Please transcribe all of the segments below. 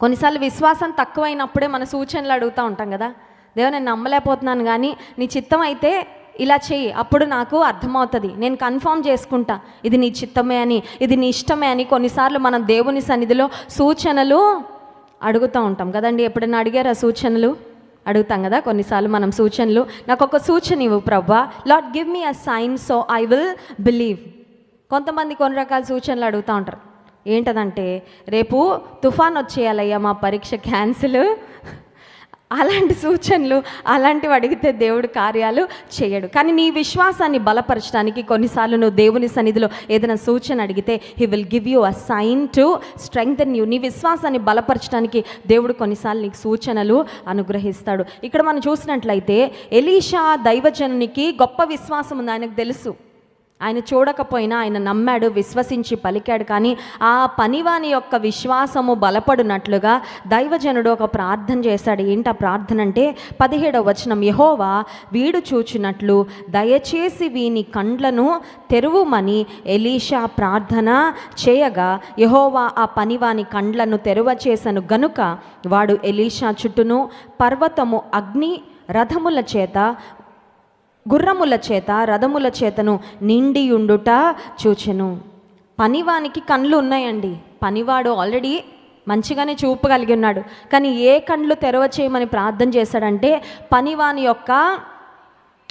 కొన్నిసార్లు విశ్వాసం తక్కువైనప్పుడే మన సూచనలు అడుగుతూ ఉంటాం కదా. దేవ నేను నమ్మలేకపోతున్నాను కానీ నీ చిత్తం అయితే ఇలా చెయ్యి అప్పుడు నాకు అర్థమవుతుంది. నేను కన్ఫర్మ్ చేసుకుంటా ఇది నీ చిత్తమే అని ఇది నీ ఇష్టమే అని కొన్నిసార్లు మనం దేవుని సన్నిధిలో సూచనలు అడుగుతూ ఉంటాం కదండి. ఎప్పుడైనా అడిగారా సూచనలు? అడుగుతాం కదా కొన్నిసార్లు మనం సూచనలు. నాకు ఒక సూచన ఇవ్వు ప్రభా. Lord give me a sign so I will believe. కొంతమంది కొన్ని రకాల సూచనలు అడుగుతూ ఉంటారు. ఏంటదంటే రేపు తుఫాన్ వచ్చేయాలయ్యా మా పరీక్ష క్యాన్సిల్. అలాంటి సూచనలు అలాంటివి అడిగితే దేవుడు కార్యాలు చేయడు. కానీ నీ విశ్వాసాన్ని బలపరచడానికి కొన్నిసార్లు నువ్వు దేవుని సన్నిధిలో ఏదైనా సూచన అడిగితే he will give you a sign to strengthen you నీ విశ్వాసాన్ని బలపరచడానికి దేవుడు కొన్నిసార్లు నీకు సూచనలు అనుగ్రహిస్తాడు. ఇక్కడ మనం చూసినట్లయితే ఎలీషా దైవజనునికి గొప్ప విశ్వాసం ఉంది ఆయనకు తెలుసు. ఆయన చూడకపోయినా ఆయన నమ్మాడు విశ్వసించి పలికాడు. కానీ ఆ పనివాని యొక్క విశ్వాసము బలపడినట్లుగా దైవజనుడు ఒక ప్రార్థన చేశాడు. ఏంటి ప్రార్థన అంటే పదిహేడవ వచనం. యహోవా వీడు చూచినట్లు దయచేసి వీని కండ్లను తెరువుమని ఎలీషా ప్రార్థన చేయగా యహోవా ఆ పనివాని కండ్లను తెరువ చేసను గనుక వాడు ఎలీషా చుట్టూను పర్వతము అగ్ని రథముల చేత గుర్రముల చేత రథముల చేతను నిండియుండుట చూచెను. పనివానికి కళ్ళు ఉన్నాయండి. పనివాడు ఆల్రెడీ మంచిగానే చూపు కలిగి ఉన్నాడు. కానీ ఏ కండ్లు తెరవ చేయమని ప్రార్థన చేశాడంటే పనివాని యొక్క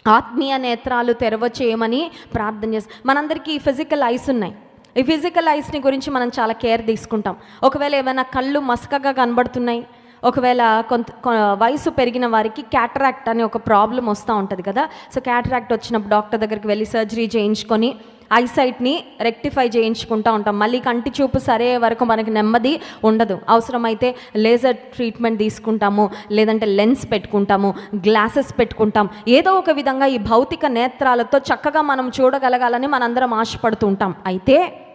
ఆత్మీయ నేత్రాలు తెరవ చేయమని ప్రార్థన చేస్తాం మనందరికీ ఫిజికల్ ఐస్ ఉన్నాయి. ఈ ఫిజికల్ ఐస్ని గురించి మనం చాలా కేర్ తీసుకుంటాం. ఒకవేళ ఏమైనా కళ్ళు మసకగా కనబడుతున్నాయి ఒకవేళ కొంత కొ- వయసు పెరిగిన వారికి క్యాటరాక్ట్ అనే ఒక ప్రాబ్లం వస్తూ ఉంటుంది కదా. సో క్యాటరాక్ట్ వచ్చినప్పుడు డాక్టర్ దగ్గరికి వెళ్ళి సర్జరీ చేయించుకొని ఐసైట్ని రెక్టిఫై చేయించుకుంటూ ఉంటాం. మళ్ళీ కంటి చూపు సరే వరకు మనకి నెమ్మది ఉండదు. అవసరమైతే లేజర్ ట్రీట్మెంట్ తీసుకుంటాము లేదంటే లెన్స్ పెట్టుకుంటాము గ్లాసెస్ పెట్టుకుంటాం. ఏదో ఒక విధంగా ఈ భౌతిక నేత్రాలతో చక్కగా మనం చూడగలగాలని మనందరం ఆశపడుతూ ఉంటాం. అయితే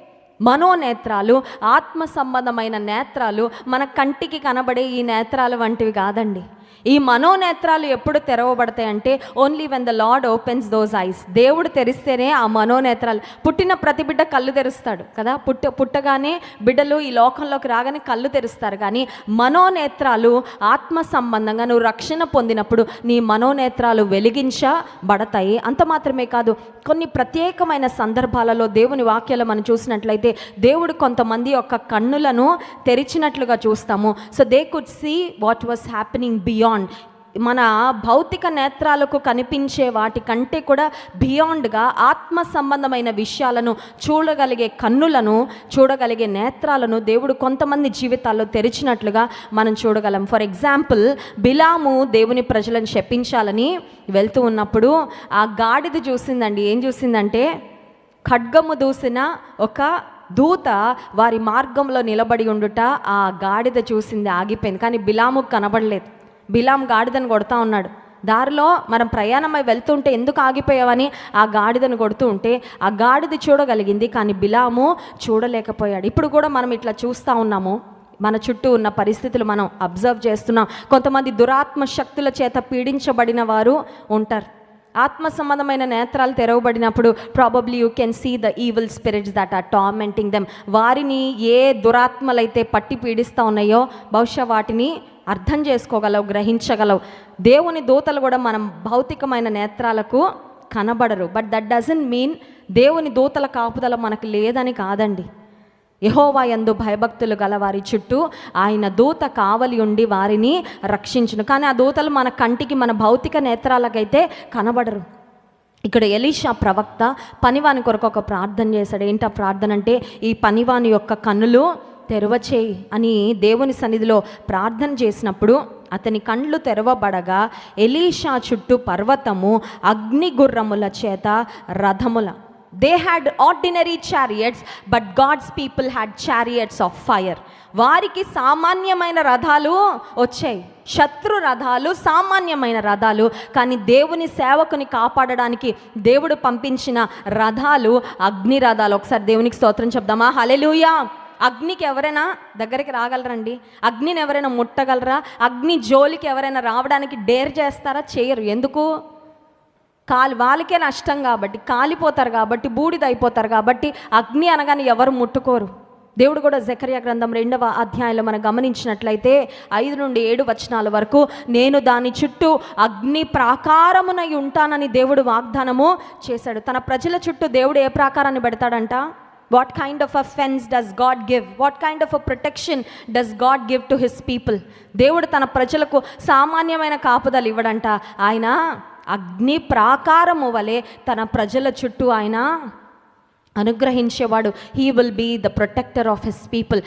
మనోనేత్రాలు ఆత్మ సంబంధమైన నేత్రాలు మన కంటికి కనబడే ఈ నేత్రాలు వంటివి కాదండి. ఈ మనోనేత్రాలు ఎప్పుడు తెరవబడతాయి అంటే only when the Lord opens those eyes దేవుడు తెరిస్తేనే ఆ మనోనేత్రాలు. పుట్టిన ప్రతి బిడ్డ కళ్ళు తెరుస్తాడు కదా? పుట్ట పుట్టగానే బిడ్డలు ఈ లోకంలోకి రాగానే కళ్ళు తెరుస్తారు. కానీ మనోనేత్రాలు ఆత్మ సంబంధంగా నువ్వు రక్షణ పొందినప్పుడు నీ మనోనేత్రాలు వెలిగించబడతాయి అంత మాత్రమే కాదు కొన్ని ప్రత్యేకమైన సందర్భాలలో దేవుని వాక్యాలు మనం చూసినట్లయితే దేవుడు కొంతమంది యొక్క కన్నులను తెరిచినట్లుగా చూస్తాము. So they could see what was happening beyond మన భౌతిక నేత్రాలకు కనిపించే వాటి కంటే కూడా బియాండ్గా ఆత్మ సంబంధమైన విషయాలను చూడగలిగే కన్నులను చూడగలిగే నేత్రాలను దేవుడు కొంతమంది జీవితాల్లో తెరిచినట్లుగా మనం చూడగలం. ఫర్ ఎగ్జాంపుల్ బిలాము దేవుని ప్రజలను శపించాలని వెళ్తూ ఉన్నప్పుడు ఆ గాడిద చూసిందండి. ఏం చూసిందంటే ఖడ్గము దూసిన ఒక దూత వారి మార్గంలో నిలబడి ఉండుట ఆ గాడిద చూసింది ఆగిపోయింది. కానీ బిలాముకు కనబడలేదు. బిలాం గాడిదను కొడతా ఉన్నాడు. దారిలో మనం ప్రయాణమై వెళ్తుంటే ఎందుకు ఆగిపోయావని ఆ గాడిదను కొడుతూ ఉంటే ఆ గాడిద చూడగలిగింది కానీ బిలాము చూడలేకపోయాడు. ఇప్పుడు కూడా మనం ఇట్లా చూస్తూ ఉన్నాము. మన చుట్టూ ఉన్న పరిస్థితులు మనం అబ్జర్వ్ చేస్తున్నాం. కొంతమంది దురాత్మ శక్తుల చేత పీడించబడిన వారు ఉంటారు. ఆత్మ సంబంధమైన నేత్రాలు తెరవబడినప్పుడు probably you can see the evil spirits that are tormenting them వారిని ఏ దురాత్మలైతే పట్టి పీడిస్తూ ఉన్నాయో బహుశా వాటిని అర్థం చేసుకోగలవు గ్రహించగలవు. దేవుని దూతలు కూడా మనం భౌతికమైన నేత్రాలకు కనబడరు. బట్ దట్ డజంట్ మీన్ దేవుని దూతల కాపుదల మనకు లేదని కాదండి. యహోవా యందు భయభక్తులు గల వారి చుట్టూ ఆయన దూత కావలి ఉండి వారిని రక్షించును. కానీ ఆ దూతలు మన కంటికి మన భౌతిక నేత్రాలకైతే కనబడరు. ఇక్కడ ఎలీషా ప్రవక్త పనివాని కొరకు ఒక ప్రార్థన చేశాడు. ఏంటి ఆ ప్రార్థన అంటే ఈ పనివాని యొక్క కన్నులు తెరవచేయి అని దేవుని సన్నిధిలో ప్రార్థన చేసినప్పుడు అతని కండ్లు తెరవబడగా ఎలీషా చుట్టూ పర్వతము అగ్నిగుర్రముల చేత రథముల. They had ordinary chariots but God's people had chariots of fire వారికి సామాన్యమైన రథాలు వచ్చాయి. శత్రు రథాలు సామాన్యమైన రథాలు కానీ దేవుని సేవకుని కాపాడడానికి దేవుడు పంపించిన రథాలు అగ్ని రథాలు. ఒకసారి దేవునికి స్తోత్రం చెప్దామా? హలెలూయా అగ్నికి ఎవరైనా దగ్గరికి రాగలరండి? అగ్నిని ఎవరైనా ముట్టగలరా? అగ్ని జోలికి ఎవరైనా రావడానికి డేర్ చేస్తారా? చేయరు. ఎందుకు? కాలి వాళ్ళకే నష్టం కాబట్టి కాలిపోతారు కాబట్టి బూడిద అయిపోతారు కాబట్టి అగ్ని అనగానే ఎవరు ముట్టుకోరు. దేవుడు కూడా జకర్య గ్రంథం రెండవ అధ్యాయంలో మనం గమనించినట్లయితే ఐదు నుండి ఏడు వచనాల వరకు నేను దాని చుట్టూ అగ్ని ప్రాకారమునై ఉంటానని దేవుడు వాగ్దానము చేశాడు. తన ప్రజల చుట్టూ దేవుడు ఏ ప్రాకారాన్ని పెడతాడంట? What kind of a fence does God give what kind of a protection does God give to his people దేవుడు తన ప్రజలకు సామాన్యమైన కాపుదలు ఇవ్వడంట. ఆయన అగ్ని ప్రాకారము వలె తన ప్రజల చుట్టూ ఆయన అనుగ్రహించేవాడు. He will be the protector of his people